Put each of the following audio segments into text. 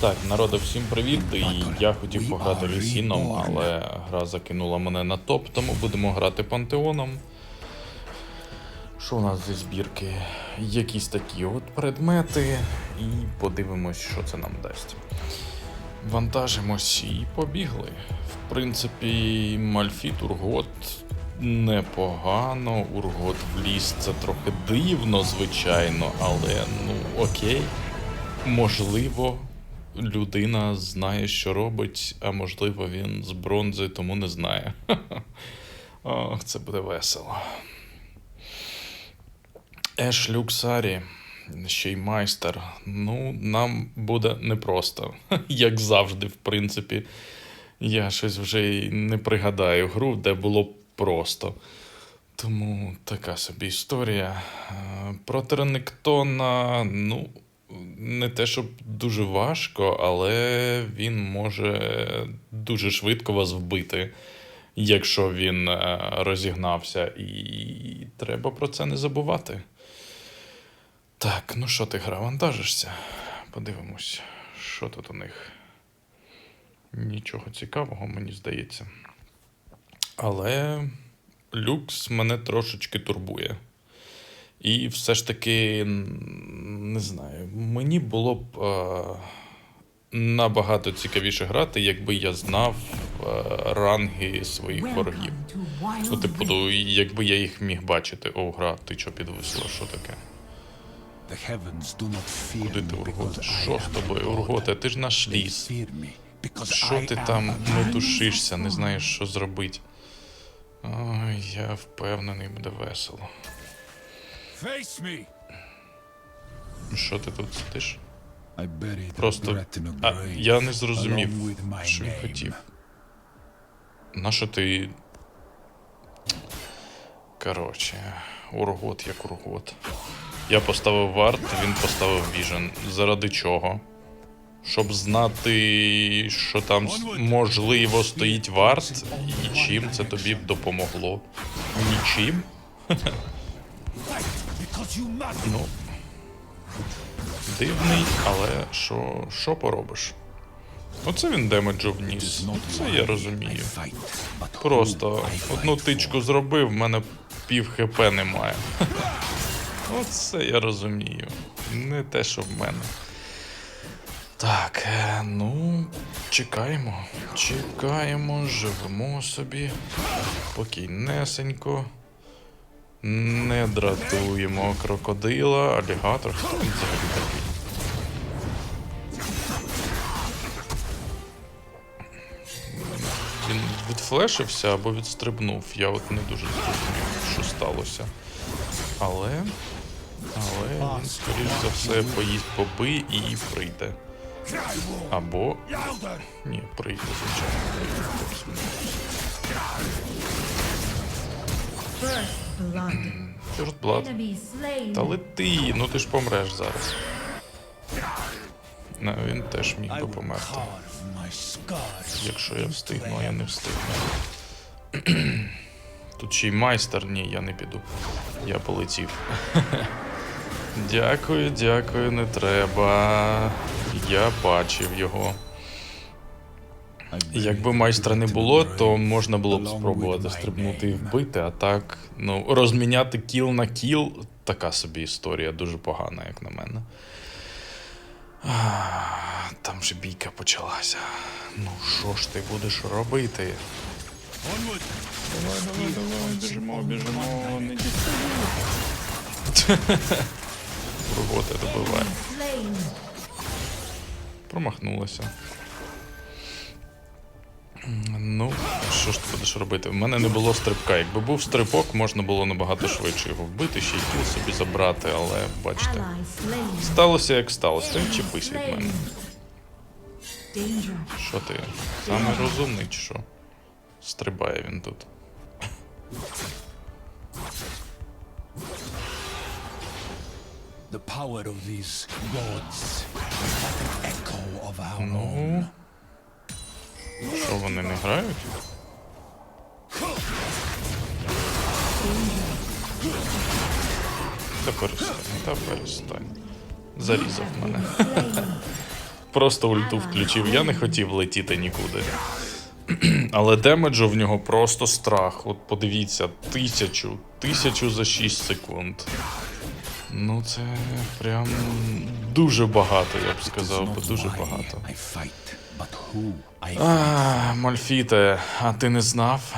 Так, народу, всім привіт. І я хотів пограти Лісіном, але гра закинула мене на топ, тому будемо грати пантеоном. Що у нас зі збірки? Якісь такі от предмети, і подивимось, що це нам дасть. Вантажимось і побігли. В принципі, Мальфіт Ургот непогано. Ургот в ліс це трохи дивно, звичайно, але ну окей. Можливо, людина знає, що робить, а можливо, він з бронзи, тому не знає. Ох, це буде весело. Еш Люксарі, ще й майстер. Ну, нам буде непросто. Як завжди, в принципі. Я щось вже й не пригадаю гру, де було просто. Тому така собі історія. Е, Проти ну, не те, щоб дуже важко, але він може дуже швидко вас вбити, якщо він е, розігнався. І треба про це не забувати. Так, ну що ти гра, вантажишся? Подивимось, що тут у них. Нічого цікавого, мені здається. Але люкс мене трошечки турбує. І все ж таки, не знаю, мені було б е, набагато цікавіше грати, якби я знав е, ранги своїх ворогів. Ну, типу, ну, якби я їх міг бачити. О, гра, ти що підвисила, що таке? Куди ти, I Що з тобою, God. Урготе? Ти ж наш ліс. Що ти там не тушишся, не знаєш, що зробити? Ой, я впевнений, буде весело. Face me. Що ти тут сидиш? Просто. А, я не зрозумів, що він хотів. Нащо ти. Коротше, ургот як ургот. Я поставив варт, він поставив віжен. Заради чого? Щоб знати, що там можливо стоїть варт, і чим це тобі б допомогло. Нічим? Ну. Дивний, але що, що поробиш? Оце він демеджу вніс. Це я розумію. Просто одну тичку зробив, в мене пів хп немає. Оце я розумію. Не те, що в мене. Так, е, ну, чекаємо. Чекаємо, живемо собі. Спокійнесенько. Не дратуємо крокодила, алігатор. Хто він взагалі такий? Він відфлешився або відстрибнув. Я от не дуже зрозумів, що сталося. Але. Але він, скоріш за все, поїсть боби і прийде. Або. Ні, прийде, звичайно. прийде. Enemy slain. Та лети, ну ти ж помреш зараз. Ну, він теж міг би померти. Якщо я встигну, а я не встигну. Тут ще й майстер, ні, я не піду. Я полетів. Дякую, дякую, не треба. Я бачив його. Якби майстра не було, то можна було б спробувати стрибнути і вбити, а так, ну, розміняти кіл на кіл така собі історія, дуже погана, як на мене. Там вже бійка почалася. Ну, що ж ти будеш робити? Давай, давай, давай, біжимо, біжимо, не Робота добиває. Промахнулася. Ну, що ж ти будеш робити? В мене не було стрибка. Якби був стрибок, можна було набагато швидше його вбити, ще й кіл собі забрати, але бачите. Сталося як сталося, ти чіпись від мене. Що ти? Самий розумний чи що? Стрибає він тут. The power of these gods is but an echo of our own. Що вони не грають? Та перестань, та перестань. Зарізав мене. Просто ульту включив. Я не хотів летіти нікуди. Але демеджу в нього просто страх. От подивіться, тисячу, тисячу за 6 секунд. Ну, це прям дуже багато, я б сказав, би, дуже багато. А, Мальфіте, а ти не знав?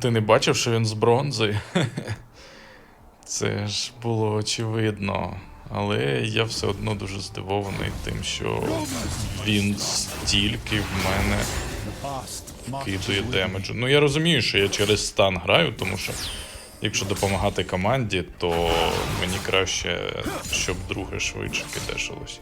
Ти не бачив, що він з бронзи? Це ж було очевидно. Але я все одно дуже здивований тим, що він стільки в мене with демеджу. Ну я розумію, що я через стан граю, тому що якщо допомагати команді, то мені краще, щоб друге швидше кидешилось.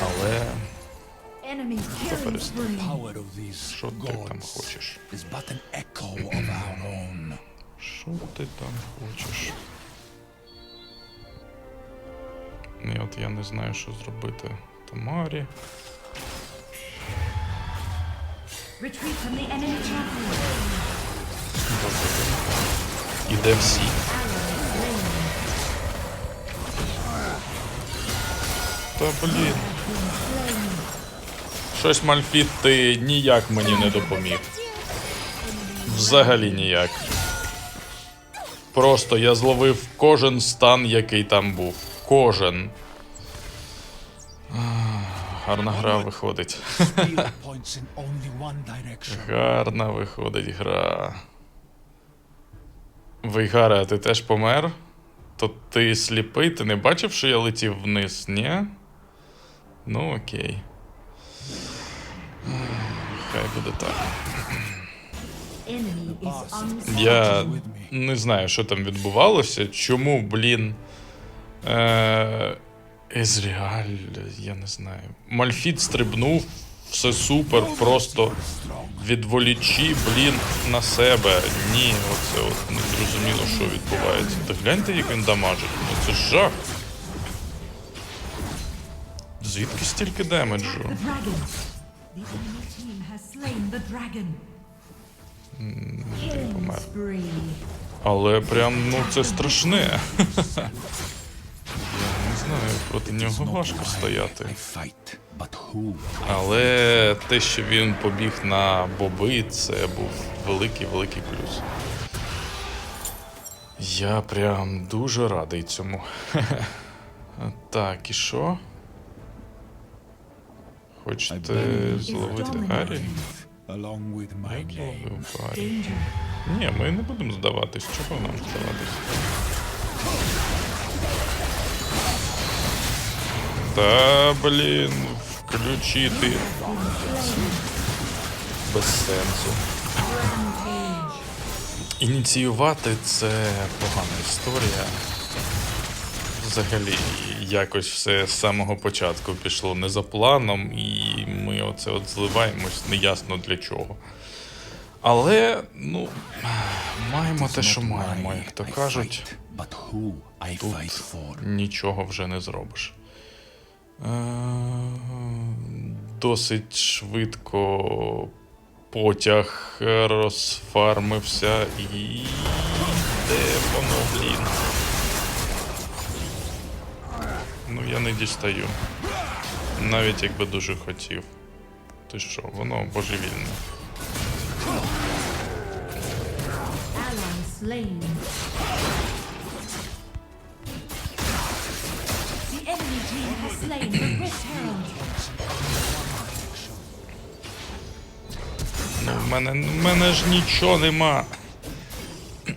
Але що ти там хочеш? is but an echo of our own. Що ти там хочеш? І от я не знаю, що зробити Тамарі. Іде всі. Та блін. Щось Мальфіт ти ніяк мені не допоміг. Взагалі ніяк. Просто я зловив кожен стан, який там був. Кожен. Гарна гра виходить. Гарна виходить гра. Вейгаре, а ти теж помер? То ти сліпий, ти не бачив, що я летів вниз, ні? Ну окей. Хай буде так. Я не знаю, що там відбувалося. Чому, блін. Е- Езріаль, я не знаю. Мальфіт стрибнув, все супер, просто відволічі, блін, на себе. Ні, оце от не зрозуміло, що відбувається. Та гляньте, як він дамажить. Ну це ж жах. Звідки стільки демеджу? Slain the dragon. Killing помер. Але прям, ну це страшне. Я не знаю, проти нього важко стояти. Але те, що він побіг на боби, це був великий великий плюс. Я прям дуже радий цьому. Так, і що? Хочете зловити Арі? Along with my name. Ні, ми не будемо здаватись. Чого нам здаватись? Та блін, включити. Без сенсу. Ініціювати це погана історія. Взагалі, якось все з самого початку пішло не за планом, і ми оце от зливаємось неясно для чого. Але, ну, маємо те, що маємо, як то кажуть. Тут нічого вже не зробиш. Е, Досить швидко потяг розфармився і. Де воно, блін? Ну, я не дістаю. Навіть якби дуже хотів. Ти що, воно божевільне. Ну, в мене, в мене ж нічого нема.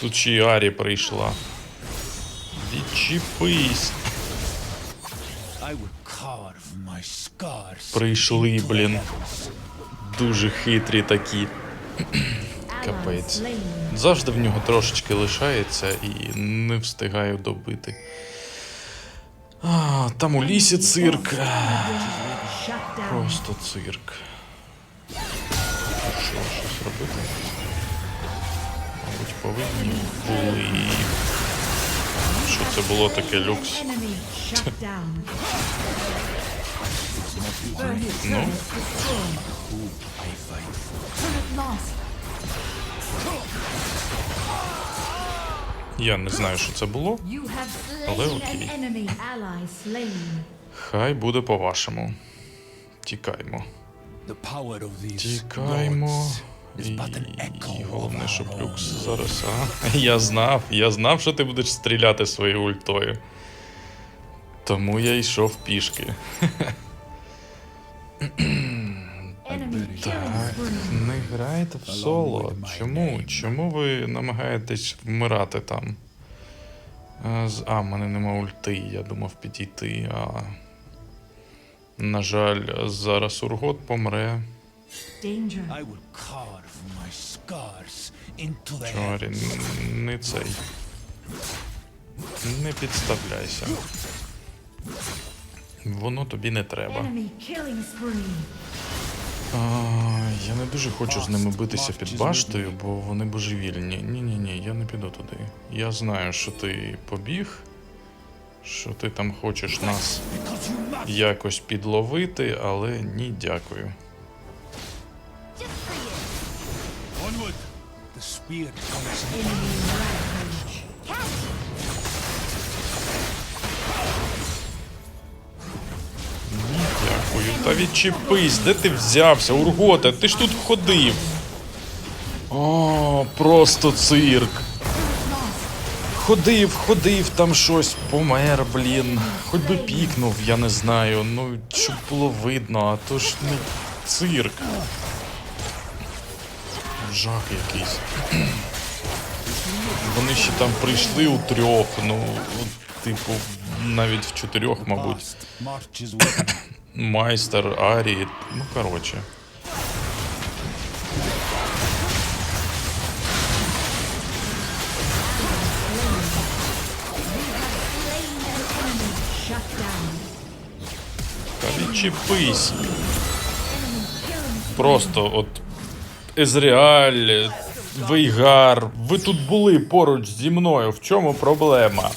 Тут ще й Арі прийшла. Відчіпись. Прийшли, блін. Дуже хитрі такі. Капець. Завжди в нього трошечки лишається і не встигаю добити. А, там у лісі цирк. Просто цирк. Що, щось робити? Мабуть, повинні були. Що це було таке люкс? Ну. Я не знаю, що це було. Але окей. Хай буде по-вашому. Тікаймо. Тікаймо. І, головне, щоб люкс зараз. А? Я знав, я знав, що ти будеш стріляти своєю ультою. Тому я йшов пішки. Так, не грайте в соло. Чому? Чому ви намагаєтесь вмирати там? А, з- А, в мене нема ульти, я думав підійти, а. На жаль, зараз Ургот помре. Danger. I will carve my scars into the Чорі, не цей. Не підставляйся. Воно тобі не треба. А, я не дуже хочу з ними битися під баштою, бо вони божевільні. Ні-ні ні, я не піду туди. Я знаю, що ти побіг, що ти там хочеш нас якось підловити, але ні, дякую. Onward. The spear comes in. Дякую. Та відчепись, де ти взявся? Урготе, ти ж тут ходив. О, просто цирк. Ходив, ходив, там щось, помер, блін. Хоч би пікнув, я не знаю. Ну, щоб було видно, а то ж ну, цирк. Жах якийсь. Вони ще там прийшли у трьох, ну, типу, навіть в чотирьох, мабуть. Майстер, Арі, ну коротше. Та відчепись. Просто от Езріаль, Вейгар, ви тут були поруч зі мною. В чому проблема?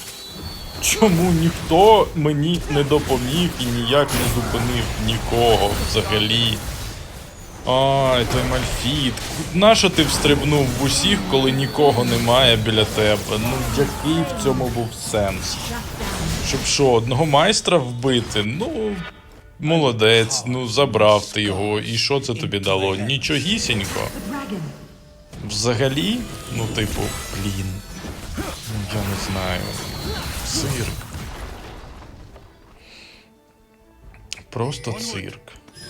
Чому ніхто мені не допоміг і ніяк не зупинив нікого взагалі? Ай, той Мальфіт. Нащо ти встрибнув в усіх, коли нікого немає біля тебе? Ну який в цьому був сенс? Щоб що, одного майстра вбити? Ну, молодець, ну забрав ти його. І що це тобі дало? Нічогісінько. Взагалі, ну, типу, блін. Ну, я не знаю. Цирк. Просто цирк.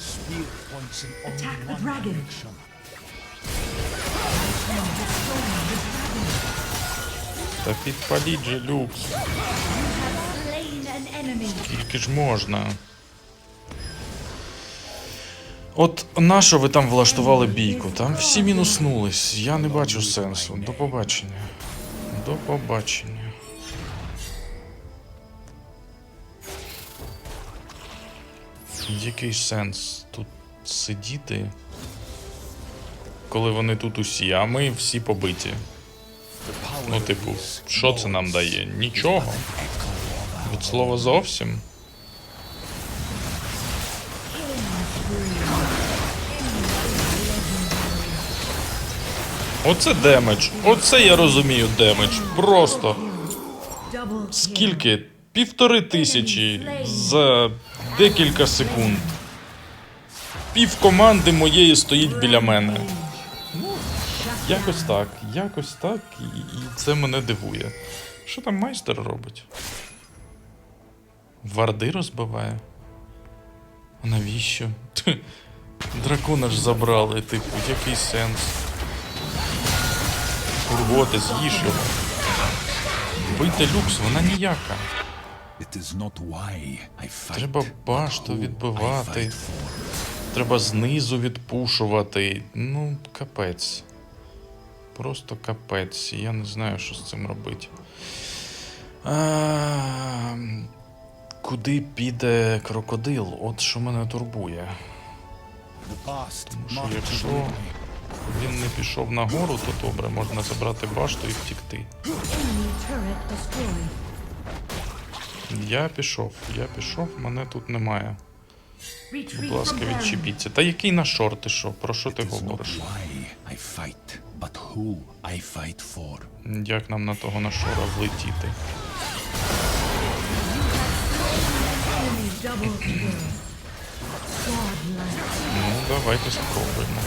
Spear points in only Attack the one dragon. direction. Та підпаліть же люкс. Slain an enemy. Скільки ж можна? От нащо ви там влаштували бійку? Там всі мінуснулись. Я не бачу сенсу. До побачення. До побачення. Який сенс тут сидіти, коли вони тут усі, а ми всі побиті. Ну, типу, що це нам дає? Нічого. Від слова зовсім. Оце демедж. Оце я розумію демедж. Просто скільки? Півтори тисячі за декілька секунд. Пів команди моєї стоїть біля мене. Ну, якось так, якось так, і, і це мене дивує. Що там майстер робить? Варди розбиває. А навіщо? Дракона ж забрали, типу, який сенс? Курвоти, з'їж його. Бийте люкс, вона ніяка. It is not why I fight. Треба башту відбивати. Треба знизу відпушувати. Ну, капець. Просто капець. Я не знаю, що з цим робити. А, куди піде крокодил? От що мене турбує. Past що якщо- Він не пішов нагору, то добре, можна забрати башту і втікти. Я пішов, я пішов, мене тут немає. Будь ласка, відчепіться. Та який на шорти що? Про що ти говориш? I fight, but but who I fight for. Як нам на того нашора влетіти? Double kill. Godlike. Ну, давайте спробуємо.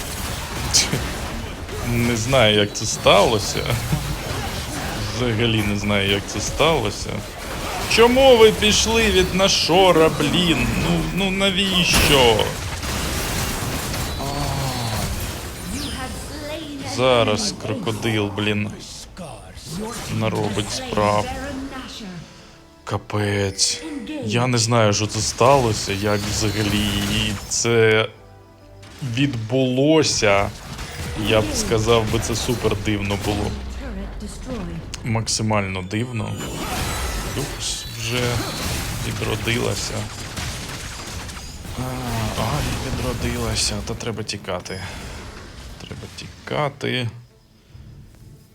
Не знаю, як це сталося. Взагалі не знаю, як це сталося. Чому ви пішли від нашора, блін? Ну, ну навіщо? Зараз крокодил, блін, наробить справ. Капець. Я не знаю, що це сталося, як взагалі це відбулося. Я б сказав би, це супер дивно було. Максимально дивно. Люкс вже відродилася. А, Ай, відродилася, та треба тікати. Треба тікати.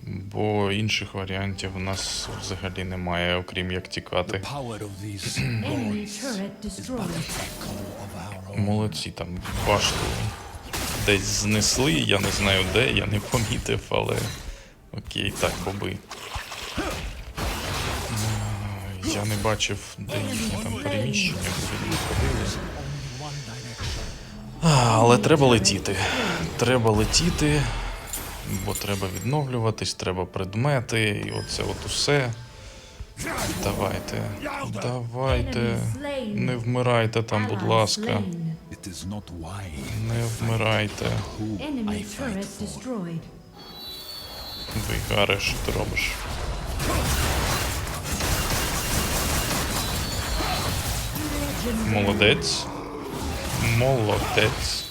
Бо інших варіантів у нас взагалі немає, окрім як тікати. Молодці там башту десь знесли, я не знаю де, я не помітив, але окей, так побий. Я не бачив, де їхні там переміщення, куди вони ходили. Але треба летіти. Треба летіти, бо треба відновлюватись, треба предмети, і оце от усе. Давайте. Давайте. Не вмирайте там, будь ласка. Не вмирайте. destroyed. Вигаре, що ти робиш? Молодець. Молодець.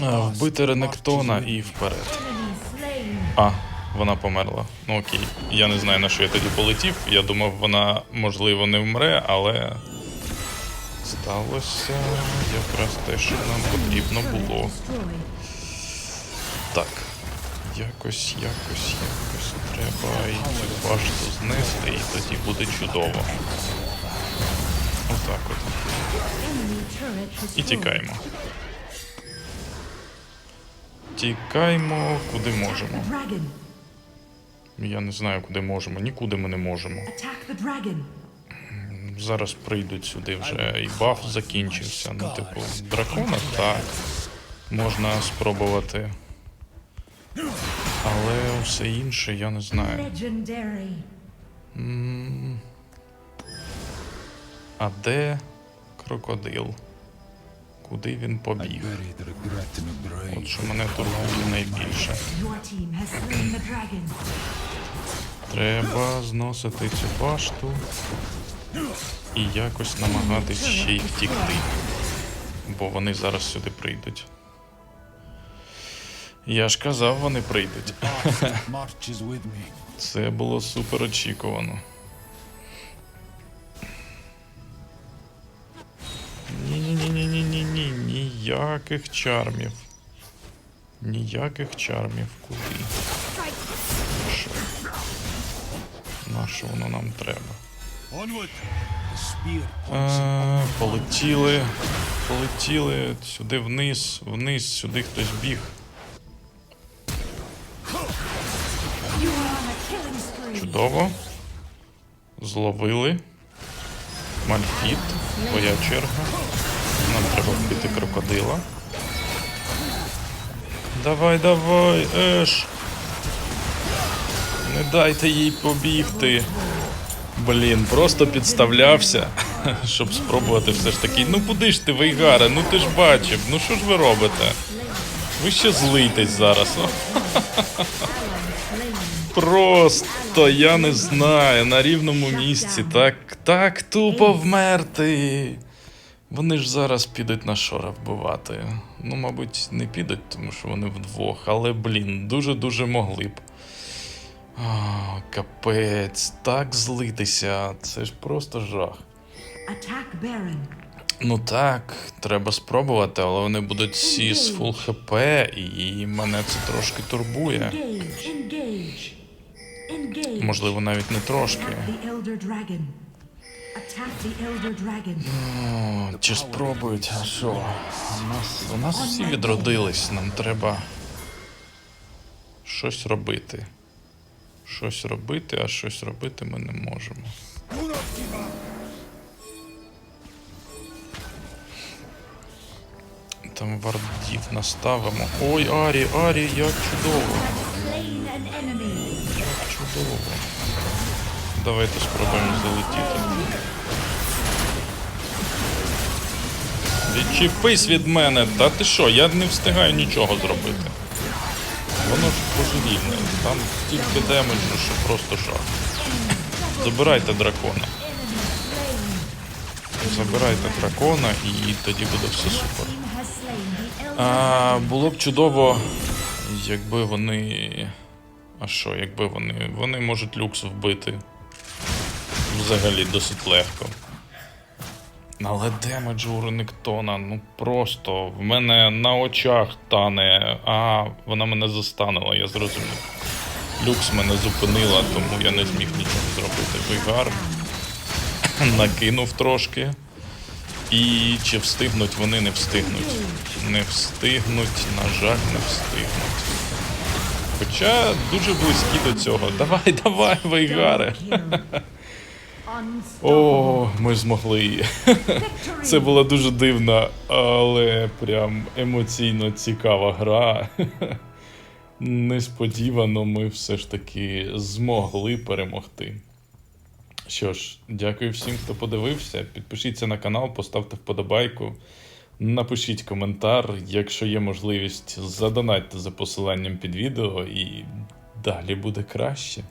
Вбити Ренектона і вперед. А, вона померла. Ну окей. Я не знаю, на що я тоді полетів. Я думав, вона, можливо, не вмре, але сталося якраз те, що нам потрібно було. Так. Якось, якось, якось треба башту знести, і тоді буде чудово. Отак от. І тікаємо. Тікаємо куди можемо. Я не знаю, куди можемо. Нікуди ми не можемо. Зараз прийдуть сюди вже і баф закінчився. Ну, типу, дракона так. Можна спробувати. Але все інше я не знаю. А де крокодил? Куди він побіг? От що мене турбує найбільше. Треба зносити цю башту і якось намагатись ще й втікти. Бо вони зараз сюди прийдуть. Я ж казав, вони прийдуть. Це було супер очікувано. Ні-ні-ні-ні-ні-ні, ніяких чармів. Ніяких чармів. Куди? Що? На що воно нам треба? А, полетіли. Полетіли сюди вниз, вниз, сюди хтось біг. Чудово. Зловили. Мальфіт. Твоя черга. Нам треба вбити крокодила. Давай, давай, Еш. Не дайте їй побігти. Блін, просто підставлявся, щоб спробувати все ж таки. Ну куди ж ти, Вейгаре? Ну ти ж бачив. Ну що ж ви робите? Ви ще злитесь зараз. Просто я не знаю, на рівному місці. Так, так тупо вмерти. Вони ж зараз підуть на шора вбивати. Ну, мабуть, не підуть, тому що вони вдвох, але, блін, дуже-дуже могли б. А, капець, так злитися. Це ж просто жах. Attack Baron. Ну так, треба спробувати, але вони будуть всі з фул хп, і мене це трошки турбує. Engage. Engage. Engage. Можливо, навіть не трошки. О, чи спробують, а що? У нас, у нас всі відродились, нам треба щось робити. Щось робити, а щось робити ми не можемо. Там вардів наставимо. Ой, Арі, Арі, як чудово! Як чудово. Давайте спробуємо залетіти. Відчепись від мене. Та ти що, я не встигаю нічого зробити. Воно ж божевільне. Там стільки демеджу, що просто жах. Забирайте дракона. Забирайте дракона і тоді буде все супер. А, було б чудово, якби вони. А що, якби вони. Вони можуть люкс вбити. Взагалі досить легко. Але демеджу у Ренектона, ну просто в мене на очах тане, а вона мене застанила, я зрозумів. Люкс мене зупинила, тому я не зміг нічого зробити. Вигар накинув трошки. І чи встигнуть вони не встигнуть. Не встигнуть, на жаль, не встигнуть. Хоча дуже близькі до цього. Давай, давай, Вейгаре. О, ми змогли. Це була дуже дивна, але прям емоційно цікава гра. Несподівано ми все ж таки змогли перемогти. Що ж, дякую всім, хто подивився. Підпишіться на канал, поставте вподобайку, напишіть коментар. Якщо є можливість, задонатьте за посиланням під відео, і далі буде краще.